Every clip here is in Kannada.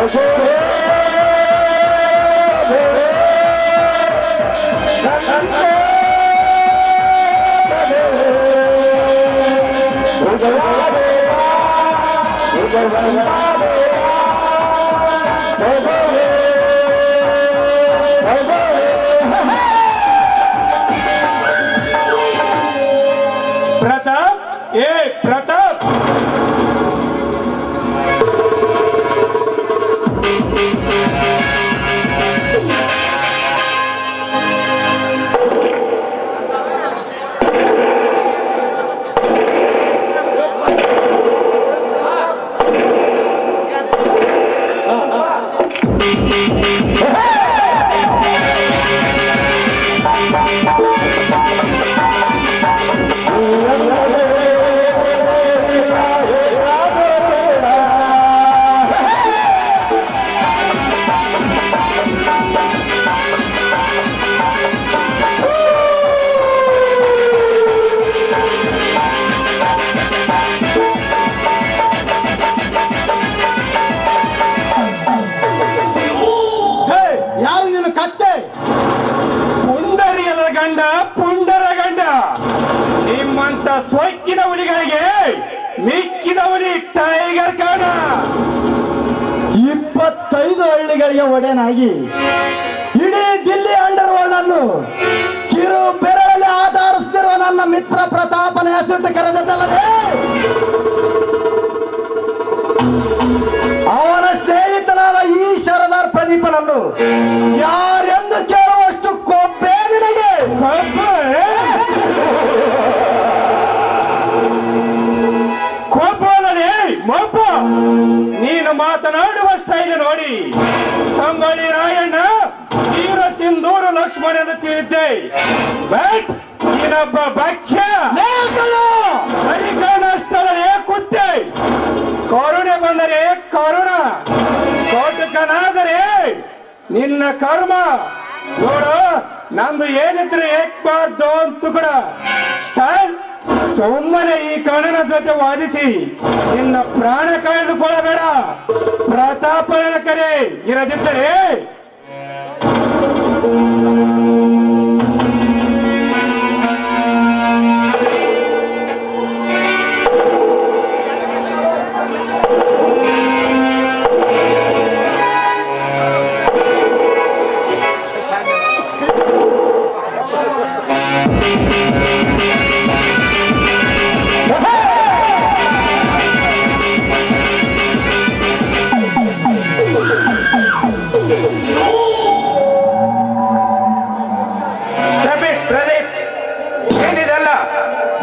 Bravo! ನಿಮ್ಮಂತ ಸ್ವಕ್ಕಿದ ಹುಲಿಗಳಿಗೆ ಮಿಕ್ಕಿದ ಹುಲಿ ಟೈಗರ್ ಕಾಣ. ಇಪ್ಪತ್ತೈದು ಹಳ್ಳಿಗಳಿಗೆ ಒಡೆನಾಗಿ ಇಡೀ ದಿಲ್ಲಿ ಅಂಡರ್ ವರ್ಲ್ಡ್ ಅನ್ನು ಕಿರು ಬೆರಳಲ್ಲಿ ಆಟ ಆಡಿಸ್ತಿರುವ ನನ್ನ ಮಿತ್ರ ಪ್ರತಾಪನ ಹೆಸರು ಕರೆದದ್ದಲ್ಲದೆ ಅವನ ಸ್ನೇಹಿತನಾದ ಈ ಶರದಾರ್ ಪ್ರದೀಪನನ್ನು ಯಾರೆಂದು ಕೇಳುವಷ್ಟು ಕೊಬ್ಬೆ ನಿನಗೆ? ಕೋಪವಲ್ಲದೆ ಮೋಪ. ನೀನು ಮಾತನಾಡುವ ಸ್ಟೈಲ್ ನೋಡಿ. ತಂಬಳಿ ರಾಯಣ್ಣ ತೀವ್ರ ಸಿಂಧೂರು ಲಕ್ಷ್ಮಣ ಎಂದು ತಿಳಿದ್ದೆ. ಬಟ್ ನೀನೊಬ್ಬ ಭಕ್ಷ್ಯ. ಏ ಕುತ್ತೆ. ಕರುಣೆ ಬಂದರೆ ಕರುಣ. ಕೋಟಕನಾದರೆ ನಿನ್ನ ಕರ್ಮ. ನೋಡು ನಂದು ಏನಿದ್ರೆ ಏಕ್ಬಾರ್ದು ಅಂತ ಕೂಡ. ಸ್ಟಾರ್ ಸುಮ್ಮನೆ ಈ ಕಣನ ಜೊತೆ ವಾದಿಸಿ ನಿನ್ನ ಪ್ರಾಣ ಕಳೆದುಕೊಳ್ಳಬೇಡ. ಪ್ರತಾಪನ ಕರೆ ಇರದಿದ್ದರೆ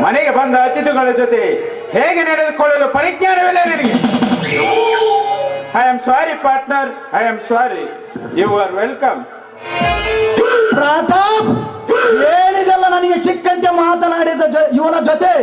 ಮನೆಗೆ ಬಂದ ಅತಿಥಿಗಳ ಜೊತೆ ಹೇಗೆ ನಡೆದುಕೊಳ್ಳಲು ಪರಿಜ್ಞಾನವಿಲ್ಲ ನಿನಗೆ? I am sorry partner I am sorry you are welcome Pratap, ಹೇಳಿದೆಲ್ಲ ನನಗೆ ಸಿಕ್ಕಂತೆ ಮಾತನಾಡಿದ ಇವನ ಜೊತೆ.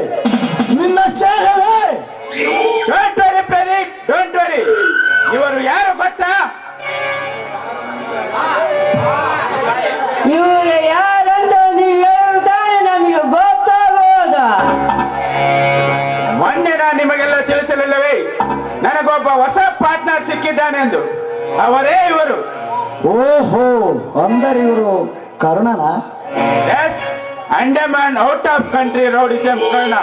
ಎಂದು ಅವರೇ ಇವರು. ಓಹೋ ಅಂದರೆ ಇವರು ಕರುಣನ? Yes Andaman out of country rowdyism Karna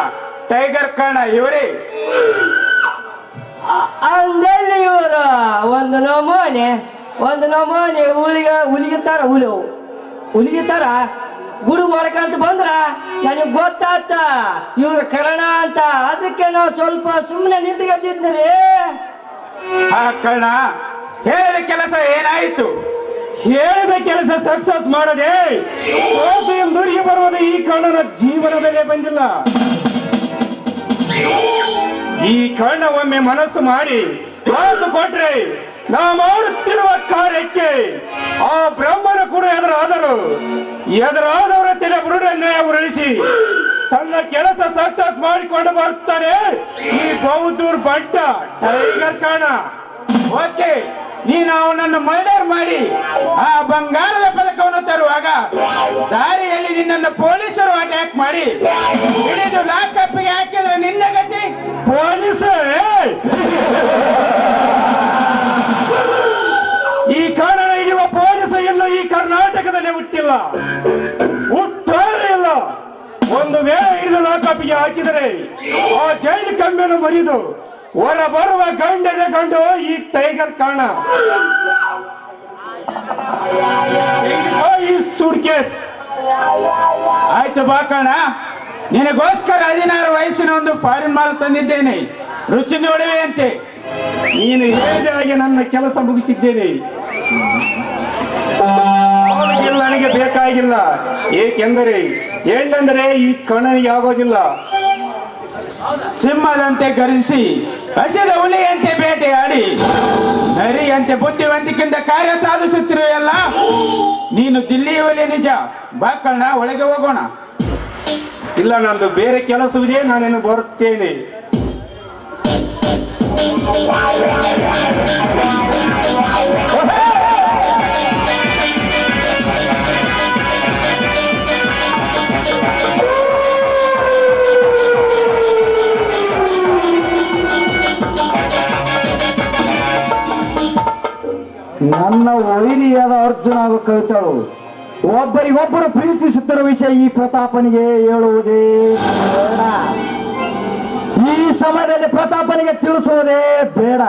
tiger Karna ಇವರೇ. ಅಂದಲ್ಲಿ ಇವರು ಒಂದು ನಮೂನೆ ಒಂದು ನಮೂನೆ ಹುಲಿಗ ಹುಲಿಗಿತಾರ ಹುಲಿ. ಹುಲಿಗಿತಾರ ಗುಡು ಹೊಡ್ಕಂತ ಬಂದ್ರ ನನಗೆ ಗೊತ್ತಾತ ಇವ್ರ ಕರ್ಣ ಅಂತ. ಅದಕ್ಕೆ ನಾವು ಸ್ವಲ್ಪ ಸುಮ್ಮನೆ ನಿಂತ್ಕೊಂಡಿದ್ರಿ ಆ ಕಣ ಹೇಳಿದ ಕೆಲಸ ಏನಾಯ್ತು? ಹೇಳಿದ ಕೆಲಸ ಸಕ್ಸಸ್ ಮಾಡದೆ? ದುರ್ಗಿ ಬರುವುದು ಈ ಕಣ್ಣನ ಜೀವನದಲ್ಲೇ ಬಂದಿಲ್ಲ. ಈ ಕಣ್ಣ ಒಮ್ಮೆ ಮನಸ್ಸು ಮಾಡಿ, ಮಾತು ಕೊಟ್ರೆ ನಾ ಮಾಡುತ್ತಿರುವ ಕಾರ್ಯಕ್ಕೆ ಆ ಬ್ರಹ್ಮನ ಕೂಡ ಎದುರಾದರು. ಎದುರಾದವರ ತಲೆ ಬುರುಡನ್ನೇ ಉರುಳಿಸಿ ತನ್ನ ಕೆಲಸ ಸಕ್ಸಸ್ ಮಾಡಿಕೊಂಡು ಬರ್ತಾರೆ ಈ ಬೌದ್ಧೂರ್ ಬಂಟ ಟೈಗರ್ ಕಾಣ. ಓಕೆ, ನೀನು ಅವನನ್ನು ಮರ್ಡರ್ ಮಾಡಿ, ಆ ಬಂಗಾರದ ಪದಕವನ್ನು ತರುವಾಗ ದಾರಿಯಲ್ಲಿ ನಿನ್ನನ್ನು ಪೊಲೀಸರು ಅಟ್ಯಾಕ್ ಮಾಡಿ, ಹಿಡಿದು ಲಾಕಪ್ಗೆ ಹಾಕಿದ್ರೆ ನಿನ್ನ ಗತಿ? ಪೊಲೀಸ! ಈ ಕಾರಣ ಇರುವ ಪೊಲೀಸ ಇಲ್ಲ ಈ ಕರ್ನಾಟಕದಲ್ಲಿ ಹುಟ್ಟಿಲ್ಲ. ಒಂದು ವೇಳೆ ಹಿಡಿದು ಲಾಕಪ್ಗೆ ಜೈಲಿಗೆ ಹಾಕಿದರೆ ಆ ಜೈಲು ಕಂಬೆಯನ್ನು ಮರಿದು ಹೊರ ಬರುವ ಗಂಡದ ಕಂಡು ಈ ಟೈಗರ್ ಕಾಣ. ಈ ಈ ಸೂಟ್ಕೇಸ್ ಆಯ್ತು ಬಾಕಣ ನಿನಗೋಸ್ಕರ ಹದಿನಾರು ವಯಸ್ಸಿನ ಒಂದು ಫಾರಿನ್ ಮಾಲ್ ತಂದಿದ್ದೇನೆ. ರುಚಿ ನೋಡುವೆಯಂತೆ ನೀನು ಹೇಳಿದ ಹಾಗೆ ನನ್ನ ಕೆಲಸ ಮುಗಿಸಿದ್ದೇನೆ. ಬೇಕಾಗಿಲ್ಲ. ಏಕೆಂದರೆ ಹೆಣ್ಣಂದರೆ ಈ ಕಣನಿಗೆ ಆಗೋದಿಲ್ಲ ಸಿಂಹದಂತೆ ಗರ್ಜಿಸಿ ಹಸಿದ ಹುಲಿಯಂತೆ ಬೇಟೆಯಾಡಿ ನರಿಯಂತೆ ಬುದ್ಧಿವಂತಿಕೆಯಿಂದ ಕಾರ್ಯ ಸಾಧಿಸುತ್ತಿರುವೆಯಲ್ಲ ನೀನು ದಿಲ್ಲಿ ಹುಲಿ ನಿಜ ಬಾಕಣ್ಣ ಒಳಗೆ ಹೋಗೋಣ. ಇಲ್ಲ ನಂದು ಬೇರೆ ಕೆಲಸವಿದೆ ನಾನೇನು ಬರುತ್ತೇನೆ. ವೈರಿಯಾದ ಅರ್ಜುನ ಹಾಗೂ ಕವಿತಳು. ಒಬ್ಬರಿಗೊಬ್ಬರು ಪ್ರೀತಿಸುತ್ತಿರುವ ವಿಷಯ ಈ ಪ್ರತಾಪನಿಗೆ ಹೇಳುವುದೇ ಈ ಸಮಯದಲ್ಲಿ ಪ್ರತಾಪನಿಗೆ ತಿಳಿಸುವುದೇ ಬೇಡ.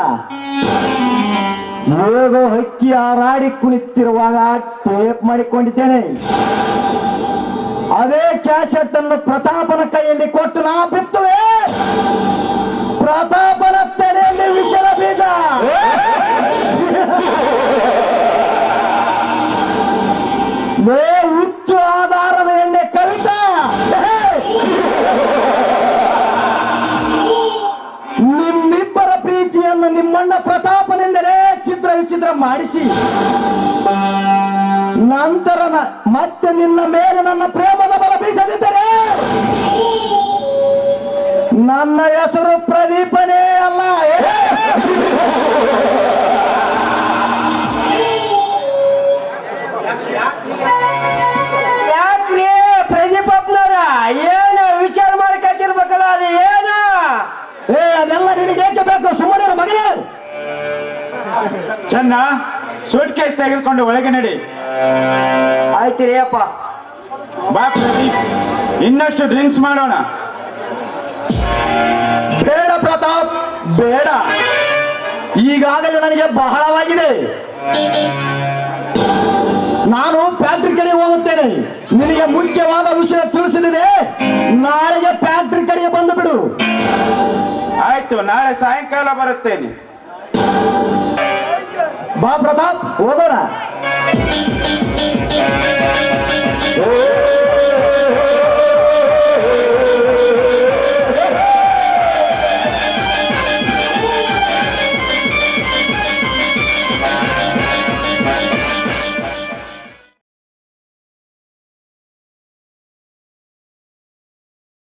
ಯೋಗ ಹಕ್ಕಿ ಹಾರಾಡಿ ಕುಳಿತಿರುವಾಗ ಟೇಪ್ ಮಾಡಿಕೊಂಡಿದ್ದೇನೆ. ಅದೇ ಕ್ಯಾಸೆಟ್ ಅನ್ನು ಪ್ರತಾಪನ ಕೈಯಲ್ಲಿ ಕೊಟ್ಟು ನಾ ಬಿತ್ತುವೆ. ಪ್ರತಾಪನೆಂದರೆ ಚಿತ್ರ ವಿಚಿತ್ರ ಮಾಡಿಸಿ. ನಂತರ ಮತ್ತೆ ನಿನ್ನ ಮೇಲೆ ನನ್ನ ಪ್ರೇಮದ ಬಲ ಬೀಸದಿದ್ದರೆ ನನ್ನ ಹೆಸರು ಪ್ರದೀಪನೇ ಅಲ್ಲ. ತೆಗೆದುಕೊಂಡು ಒಳಗೆ ನಡಿ. ಆಯ್ತಿರಿ ಅಪ್ಪ. ಬಾ ಪ್ರದೀಪ್. ಇನ್ನಷ್ಟು ಡ್ರಿಂಕ್ಸ್ ಮಾಡೋಣ. ಬೇಡ ಪ್ರತಾಪ್ ಬೇಡ. ಈಗಾಗಲೇ ನನಗೆ ಬಹಳವಾಗಿದೆ. ನಾನು ಫ್ಯಾಕ್ಟ್ರಿ ಕಡೆ ಹೋಗುತ್ತೇನೆ. ನಿನಗೆ ಮುಖ್ಯವಾದ ವಿಷಯ ತಿಳಿಸಿದಿದೆ ನಾಳೆಗೆ ಫ್ಯಾಕ್ಟ್ರಿ ಕಡೆಗೆ ಬಂದು ಬಿಡು. ಆಯ್ತು ನಾಳೆ ಸಾಯಂಕಾಲ ಬರುತ್ತೇನೆ. ಬಾ ಪ್ರತಾಪ್ ಹೋಗೋಣ